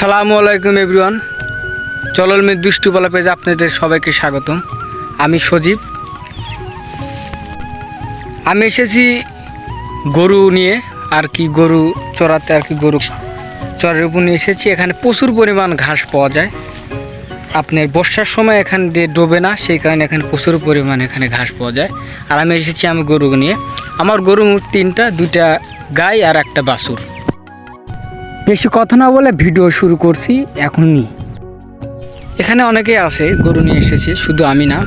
আসসালামু আলাইকুম এভরিওয়ান। চলল মে দুষ্টু বলা পেজে আপনাদের সবাইকে স্বাগতম। আমি সজীব। আমি এসেছি গরু নিয়ে, আর কি গরু চড়াতে, আর কি গরু চরের উপর নিয়ে এসেছি। এখানে প্রচুর পরিমাণ ঘাস পাওয়া যায়। আপনার বর্ষার সময় এখান দিয়ে ডোবে না, সেই কারণে এখানে প্রচুর পরিমাণ এখানে ঘাস পাওয়া যায়। আর আমি এসেছি আমি গরু নিয়ে। আমার গরু তিনটা, দুইটা গাই আর একটা বাছুর। বেশি কথা না বলে ভিডিও শুরু করছি এখনই। এখানে অনেকে আছে, গরু নিয়ে এসেছে, শুধু আমি না।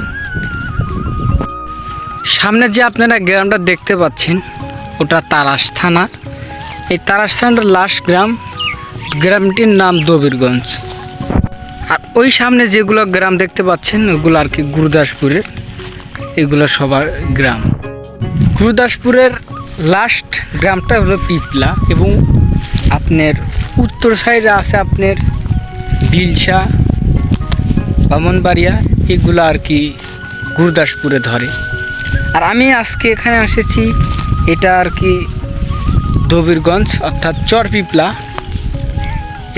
সামনে যে আপনারা গ্রামটা দেখতে পাচ্ছেন, ওটা তারাস থানা। এই তারাস থানার লাস্ট গ্রাম, গ্রামটির নাম দবিরগঞ্জ। আর ওই সামনে যেগুলো গ্রাম দেখতে পাচ্ছেন, ওগুলো আর কি গুরুদাসপুরের, এগুলো সবার গ্রাম। গুরুদাসপুরের লাস্ট গ্রামটা হলো পিপলা এবং আপনার উত্তর সাইডে আছে আপনার বিলসা বামনবাড়িয়া, এগুলো আর কি গুরুদাসপুরে ধরে। আর আমি আজকে এখানে এসেছি, এটা আর কি দবিরগঞ্জ, অর্থাৎ চর পিপলা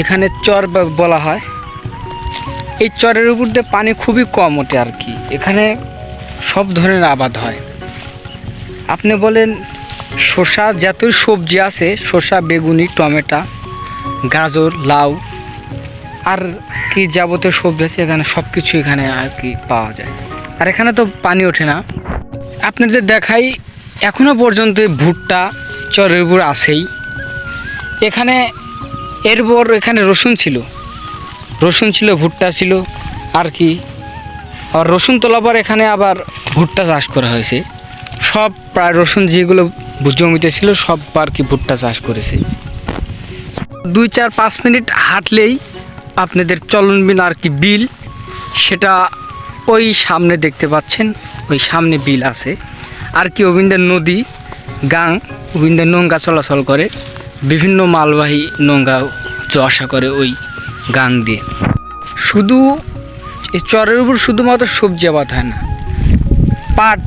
এখানে চর বলা হয়। এই চরের উপর দিয়ে পানি খুবই কম ওঠে আর কি। এখানে সব ধরনের আবাদ হয়। আপনি বলেন, শসা, যতই সবজি আছে, শসা, বেগুনি, টমেটো গাজর, লাউ আর কি যাবতীয় সবজি আছে এখানে সব কিছু এখানে আর কি পাওয়া যায়। আর এখানে তো পানি ওঠে না। আপনাদের দেখাই, এখনও পর্যন্ত ভুট্টা চরের উপর আছেই। এখানে এরপর এখানে রসুন ছিল। রসুন ছিল, ভুট্টা ছিল, আর কি। আর রসুন তোলার পর এখানে আবার ভুট্টা চাষ করা হয়েছে। সব প্রায় রসুন যেগুলো জমিতে ছিল, সব আর কি ভুট্টা চাষ করেছে। দুই চার পাঁচ মিনিট হাঁটলেই আপনাদের চলনবিন আর কি বিল, সেটা ওই সামনে দেখতে পাচ্ছেন, ওই সামনে বিল আছে। আর কি অবিন্দের নদী, গাং অবিন্দের নৌকা চলাচল করে, বিভিন্ন মালবাহী নৌকা যাওয়া করে ওই গাং দিয়ে। শুধু এই চরের উপর শুধুমাত্র সবজি আবাদ হয় না, পাট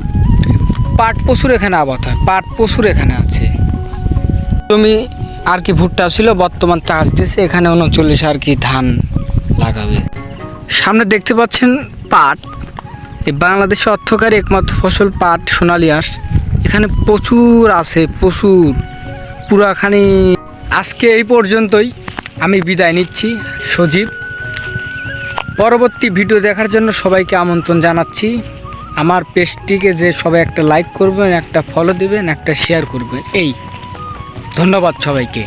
পাট প্রচুর এখানে আবাদ হয়, পাট প্রচুর এখানে আছে। জমি আর কি ভুট্টা ছিল, বর্তমান চাষ দিয়েছে, এখানে উনচল্লিশ আর কি ধান লাগাবে। সামনে দেখতে পাচ্ছেন পাট। এই বাংলাদেশে অর্থকারী একমাত্র ফসল পাট সোনালি এখানে প্রচুর আছে, প্রচুর। পুরাখানি। আজকে এই পর্যন্তই, আমি বিদায় নিচ্ছি, সজীব। পরবর্তী ভিডিও দেখার জন্য সবাইকে আমন্ত্রণ জানাচ্ছি। আমার পেজটিকে যে সবাই একটা লাইক করবেন, একটা ফলো দিবেন, একটা শেয়ার করবেন। এই। ধন্যবাদ সবাইকে।